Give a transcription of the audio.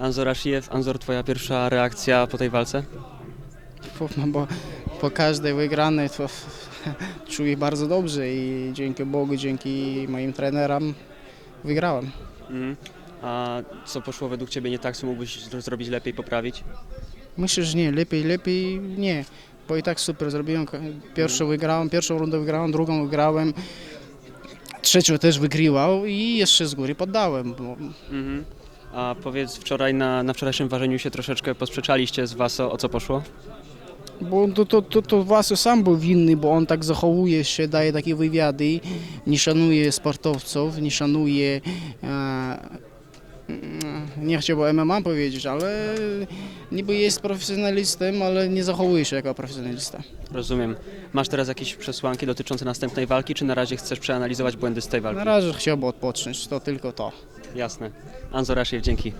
Anzor Ashijew, Anzor, twoja pierwsza reakcja po tej walce? Fuf, No bo po każdej wygranej to czuję bardzo dobrze i dzięki Bogu, dzięki moim trenerom wygrałem. Mhm. A co poszło według ciebie nie tak, co mógłbyś zro- zrobić lepiej, poprawić? Myślę, że nie, lepiej, lepiej nie, bo i tak super zrobiłem. Pierwszą wygrałem, pierwszą rundę wygrałem, drugą wygrałem, trzecią też wygrywał i jeszcze z góry poddałem. Bo Mhm. A powiedz, wczoraj na, na wczorajszym ważeniu się troszeczkę posprzeczaliście z Waso, o co poszło? Bo to, to, to, to sam był winny, bo on tak zachowuje się, daje takie wywiady, nie szanuje sportowców, nie szanuje, e, nie chciałbym MMA powiedzieć, ale niby jest profesjonalistą, ale nie zachowuje się jako profesjonalista. Rozumiem. Masz teraz jakieś przesłanki dotyczące następnej walki, czy na razie chcesz przeanalizować błędy z tej walki? Na razie chciałbym odpocząć, to tylko to. Jasne. Anzor Ashijew, dzięki.